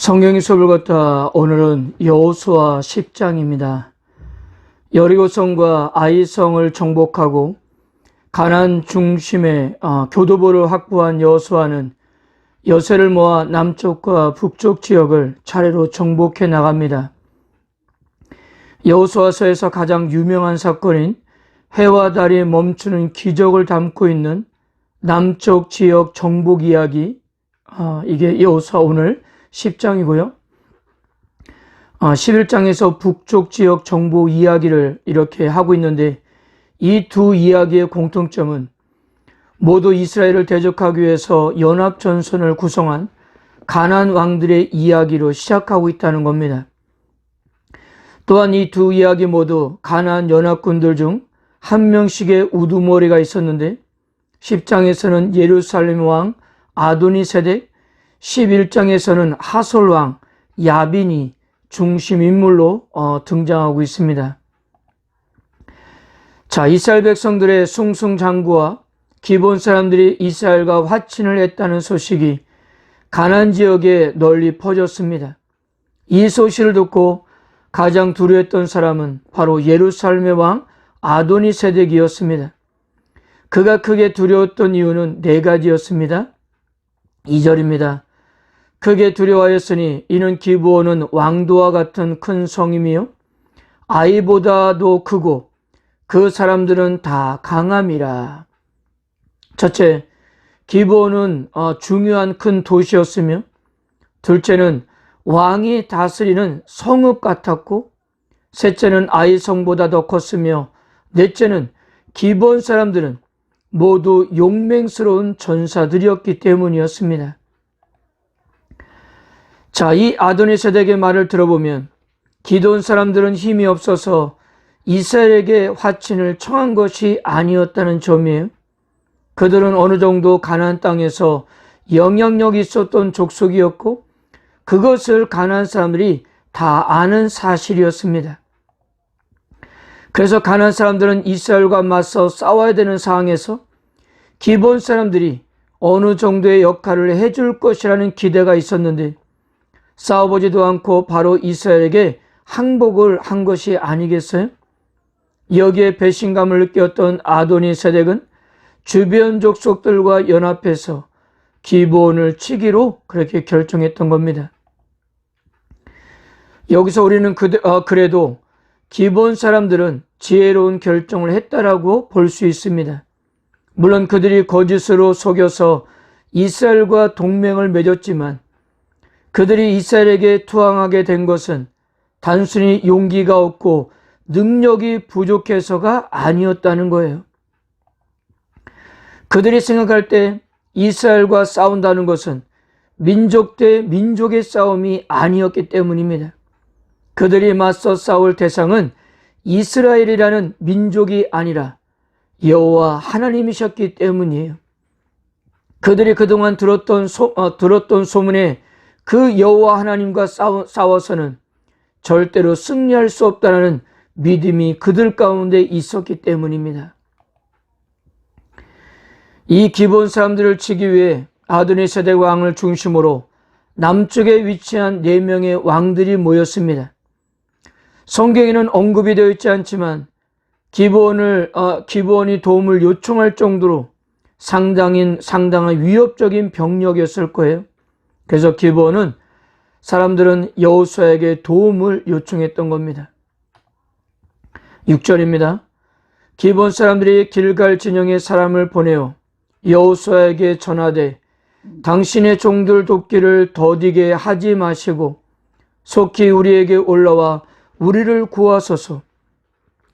성경의 수업을 걷다 오늘은 여호수아 10장입니다. 여리고성과 아이성을 정복하고 가난 중심의 어, 교도보를 확보한 여호수아는 여세를 모아 남쪽과 북쪽 지역을 차례로 정복해 나갑니다. 여호수아서에서 가장 유명한 사건인 해와 달이 멈추는 기적을 담고 있는 남쪽 지역 정복 이야기 어, 이게 여호수아 오늘 10장이고요. 어, 11장에서 북쪽 지역 정보 이야기를 이렇게 하고 있는데 이 두 이야기의 공통점은 모두 이스라엘을 대적하기 위해서 연합 전선을 구성한 가난 왕들의 이야기로 시작하고 있다는 겁니다. 또한 이 두 이야기 모두 가난 연합군들 중 한 명씩의 우두머리가 있었는데 10장에서는 예루살렘 왕 아도니 세덱, 11장에서는 하솔왕 야빈이 중심 인물로 어, 등장하고 있습니다. 자, 이스라엘 백성들의 숭숭장구와 기본 사람들이 이스라엘과 화친을 했다는 소식이 가난 지역에 널리 퍼졌습니다. 이 소식을 듣고 가장 두려웠던 사람은 바로 예루살렘의 왕 아도니 세덱이었습니다. 그가 크게 두려웠던 이유는 네 가지였습니다. 2절입니다. 크게 두려워하였으니 이는 기브온은 왕도와 같은 큰 성임이요 아이보다도 크고 그 사람들은 다 강함이라. 첫째, 기브온은 어, 중요한 큰 도시였으며 둘째는 왕이 다스리는 성읍 같았고 셋째는 아이 성보다 더 컸으며 넷째는 기본 사람들은 모두 용맹스러운 전사들이었기 때문이었습니다. 자, 이 아도니 세덱의 말을 들어보면 기도온 사람들은 힘이 없어서 이스라엘에게 화친을 청한 것이 아니었다는 점이에요. 그들은 어느 정도 가나안 땅에서 영향력이 있었던 족속이었고 그것을 가나안 사람들이 다 아는 사실이었습니다. 그래서 가나안 사람들은 이스라엘과 맞서 싸워야 되는 상황에서 기본 사람들이 어느 정도의 역할을 해줄 것이라는 기대가 있었는데 싸워보지도 않고 바로 이스라엘에게 항복을 한 것이 아니겠어요? 여기에 배신감을 느꼈던 아도니 세덱은 주변 족속들과 연합해서 기본을 치기로 그렇게 결정했던 겁니다. 여기서 우리는 그, 어, 그래도 기본 사람들은 지혜로운 결정을 했다라고 볼 수 있습니다. 물론 그들이 거짓으로 속여서 이스라엘과 동맹을 맺었지만 그들이 이스라엘에게 투항하게 된 것은 단순히 용기가 없고 능력이 부족해서가 아니었다는 거예요. 그들이 생각할 때 이스라엘과 싸운다는 것은 민족 대 민족의 싸움이 아니었기 때문입니다. 그들이 맞서 싸울 대상은 이스라엘이라는 민족이 아니라 여호와 하나님이셨기 때문이에요. 그들이 그동안 들었던 소, 어, 들었던 소문에 그 여호와 하나님과 싸워, 싸워서는 절대로 승리할 수 없다는 믿음이 그들 가운데 있었기 때문입니다. 이 기본 사람들을 치기 위해 아드니 세대 왕을 중심으로 남쪽에 위치한 네 명의 왕들이 모였습니다. 성경에는 언급이 되어 있지 않지만 기본을 어, 기본이 도움을 요청할 정도로 상당인 상당한 위협적인 병력이었을 거예요. 그래서 기본은 사람들은 여호수아에게 도움을 요청했던 겁니다. 6절입니다. 기본 사람들이 길갈 진영에 사람을 보내어 여호수아에게 전하되 당신의 종들 돕기를 더디게 하지 마시고 속히 우리에게 올라와 우리를 구하소서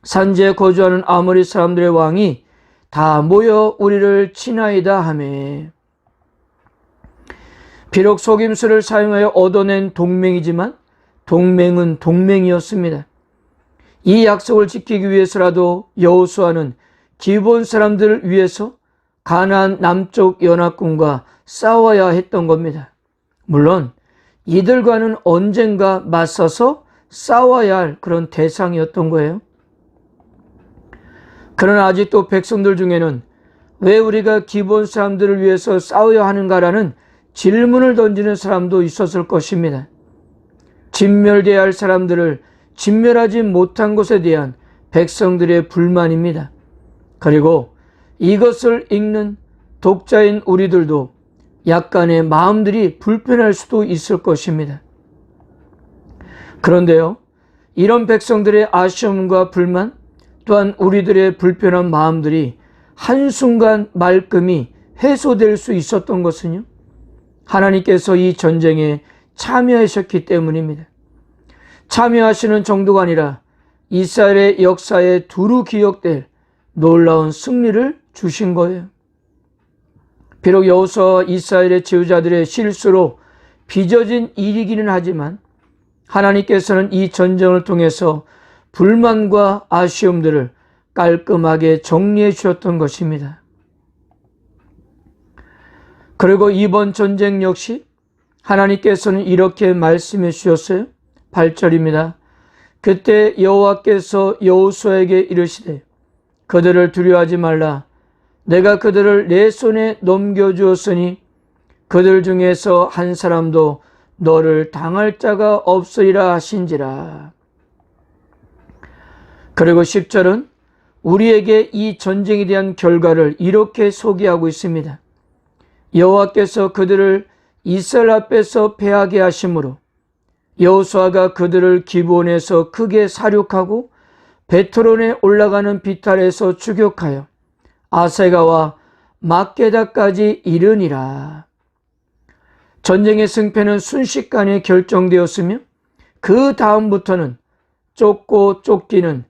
산지에 거주하는 아모리 사람들의 왕이 다 모여 우리를 친하이다 하매 비록 속임수를 사용하여 얻어낸 동맹이지만 동맹은 동맹이었습니다. 이 약속을 지키기 위해서라도 여호수아는 기본 사람들을 위해서 가나안 남쪽 연합군과 싸워야 했던 겁니다. 물론 이들과는 언젠가 맞서서 싸워야 할 그런 대상이었던 거예요. 그러나 아직도 백성들 중에는 왜 우리가 기본 사람들을 위해서 싸워야 하는가라는 질문을 던지는 사람도 있었을 것입니다. 진멸돼야 할 사람들을 진멸하지 못한 것에 대한 백성들의 불만입니다. 그리고 이것을 읽는 독자인 우리들도 약간의 마음들이 불편할 수도 있을 것입니다. 그런데요, 이런 백성들의 아쉬움과 불만, 또한 우리들의 불편한 마음들이 한순간 말끔히 해소될 수 있었던 것은요, 하나님께서 이 전쟁에 참여하셨기 때문입니다. 참여하시는 정도가 아니라 이스라엘의 역사에 두루 기억될 놀라운 승리를 주신 거예요. 비록 여호수아와 이스라엘의 지휘자들의 실수로 빚어진 일이기는 하지만 하나님께서는 이 전쟁을 통해서 불만과 아쉬움들을 깔끔하게 정리해 주셨던 것입니다. 그리고 이번 전쟁 역시 하나님께서는 이렇게 말씀해 주셨어요. 8절입니다. 그때 여호와께서 여호수아에게 이르시되 그들을 두려워하지 말라 내가 그들을 내 손에 넘겨 주었으니 그들 중에서 한 사람도 너를 당할 자가 없으리라 하신지라. 그리고 10절은 우리에게 이 전쟁에 대한 결과를 이렇게 소개하고 있습니다. 여호와께서 그들을 이스라엘 앞에서 패하게 하심으로 여호수아가 그들을 기브온에서 크게 사륙하고 베트론에 올라가는 비탈에서 추격하여 아세가와 막게다까지 이르니라. 전쟁의 승패는 순식간에 결정되었으며 그 다음부터는 쫓고 쫓기는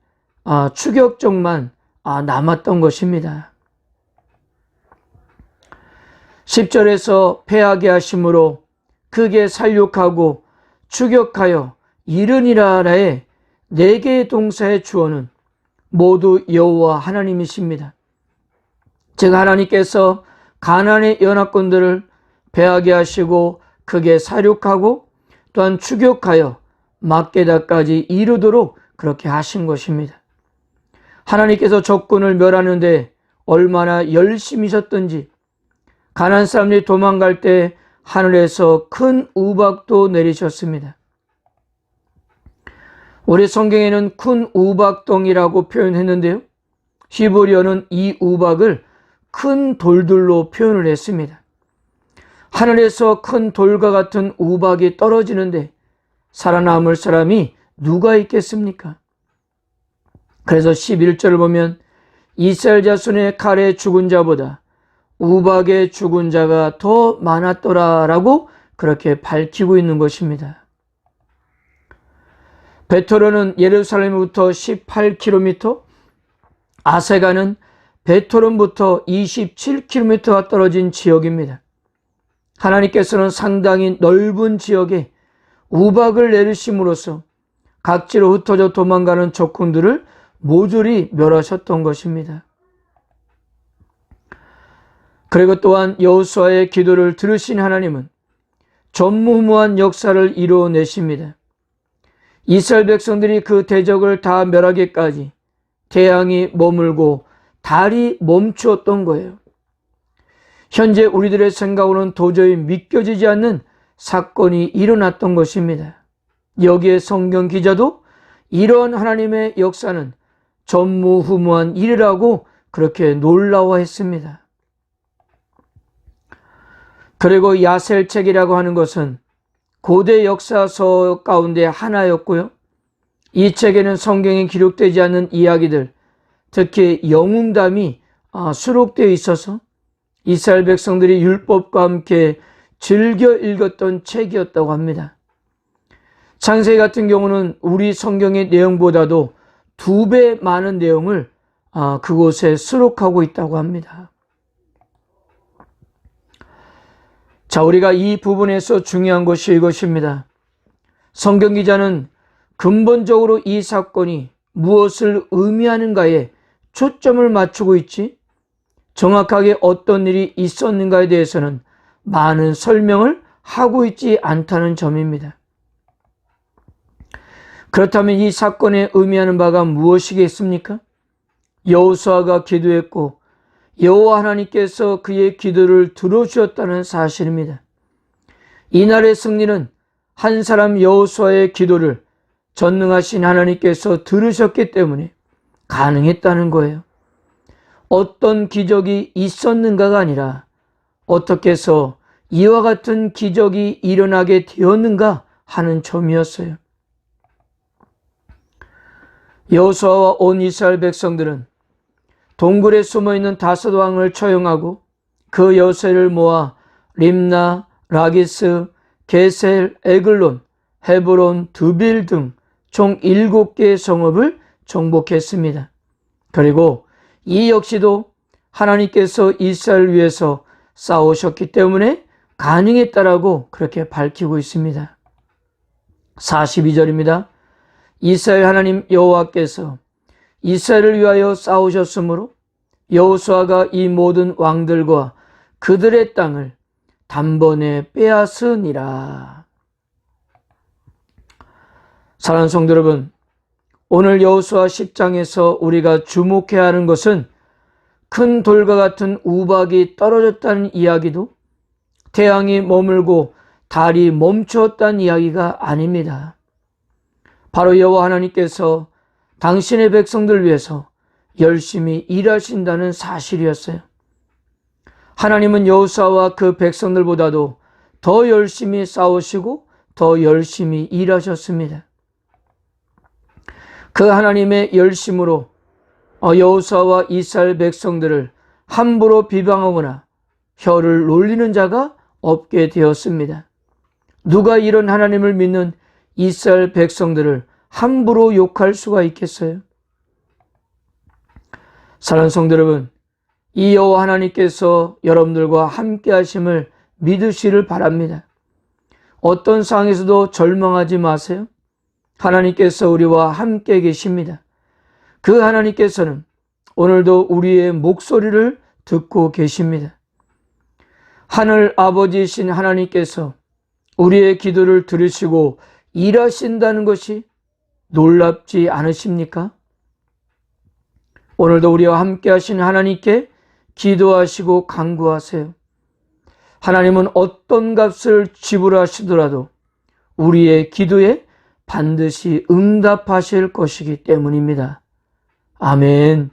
아, 추격적만 아, 남았던 것입니다. 10절에서 패하게 하심으로 크게 살육하고 추격하여 이르니라라의 네 개의 동사의 주어는 모두 여호와 하나님이십니다. 즉 하나님께서 가난의 연합군들을 배하게 하시고 크게 사륙하고 또한 추격하여 막게다까지 이르도록 그렇게 하신 것입니다. 하나님께서 적군을 멸하는데 얼마나 열심히셨던지 가난 사람들이 도망갈 때 하늘에서 큰 우박도 내리셨습니다. 우리 성경에는 큰 우박덩이라고 표현했는데요. 히브리어는 이 우박을 큰 돌들로 표현을 했습니다. 하늘에서 큰 돌과 같은 우박이 떨어지는데 살아남을 사람이 누가 있겠습니까? 그래서 11절을 보면 이스라엘 자손의 칼에 죽은 자보다 우박에 죽은 자가 더 많았더라라고 그렇게 밝히고 있는 것입니다. 베토론은 예루살렘부터 18km, 아세가는 베토론부터 27km가 떨어진 지역입니다. 하나님께서는 상당히 넓은 지역에 우박을 내리심으로써 각지로 흩어져 도망가는 적군들을 모조리 멸하셨던 것입니다. 그리고 또한 여호수아의 기도를 들으신 하나님은 전무후무한 역사를 이루어내십니다. 이스라엘 백성들이 그 대적을 다 멸하기까지 태양이 머물고 달이 멈추었던 거예요. 현재 우리들의 생각으로는 도저히 믿겨지지 않는 사건이 일어났던 것입니다. 여기에 성경 기자도 이러한 하나님의 역사는 전무후무한 일이라고 그렇게 놀라워했습니다. 그리고 야셀책이라고 하는 것은 고대 역사서 가운데 하나였고요. 이 책에는 성경에 기록되지 않는 이야기들, 특히 영웅담이 아, 수록되어 있어서 이스라엘 백성들이 율법과 함께 즐겨 읽었던 책이었다고 합니다. 창세기 같은 경우는 우리 성경의 내용보다도 두 배 많은 내용을 아, 그곳에 수록하고 있다고 합니다. 자, 우리가 이 부분에서 중요한 것이 이것입니다. 성경 기자는 근본적으로 이 사건이 무엇을 의미하는가에 초점을 맞추고 있지 정확하게 어떤 일이 있었는가에 대해서는 많은 설명을 하고 있지 않다는 점입니다. 그렇다면 이 사건에 의미하는 바가 무엇이겠습니까? 여호수아가 기도했고 여호와 하나님께서 그의 기도를 들어주었다는 사실입니다. 이날의 승리는 한 사람 여호수아의 기도를 전능하신 하나님께서 들으셨기 때문에 가능했다는 거예요. 어떤 기적이 있었는가가 아니라 어떻게 해서 이와 같은 기적이 일어나게 되었는가 하는 점이었어요. 여호수아와 온 이스라엘 백성들은 동굴에 숨어 있는 다섯 왕을 처형하고 그 여세를 모아 림나, 라기스, 게셀, 에글론, 헤브론, 두빌 등 총 일곱 개의 성읍을 정복했습니다. 그리고 이 역시도 하나님께서 이스라엘을 위해서 싸우셨기 때문에 가능했다라고 그렇게 밝히고 있습니다. 42절입니다. 이스라엘 하나님 여호와께서 이스라엘을 위하여 싸우셨으므로 여호수아가 이 모든 왕들과 그들의 땅을 단번에 빼앗으니라. 사랑하는 성도 여러분, 오늘 여호수아 10장에서 우리가 주목해야 하는 것은 큰 돌과 같은 우박이 떨어졌다는 이야기도 태양이 머물고 달이 멈추었다는 이야기가 아닙니다. 바로 여호와 하나님께서 당신의 백성들 위해서 열심히 일하신다는 사실이었어요. 하나님은 여호수아와 그 백성들보다도 더 열심히 싸우시고 더 열심히 일하셨습니다. 그 하나님의 열심으로 어, 여호수아와 이스라엘 백성들을 함부로 비방하거나 혀를 놀리는 자가 없게 되었습니다. 누가 이런 하나님을 믿는 이스라엘 백성들을 함부로 욕할 수가 있겠어요? 사랑하는 성도 여러분, 이 여호와 하나님께서 여러분들과 함께 하심을 믿으시를 바랍니다. 어떤 상황에서도 절망하지 마세요. 하나님께서 우리와 함께 계십니다. 그 하나님께서는 오늘도 우리의 목소리를 듣고 계십니다. 하늘 아버지이신 하나님께서 우리의 기도를 들으시고 일하신다는 것이 놀랍지 않으십니까? 오늘도 우리와 함께 하신 하나님께 기도하시고 강구하세요. 하나님은 어떤 값을 지불하시더라도 우리의 기도에 반드시 응답하실 것이기 때문입니다. 아멘.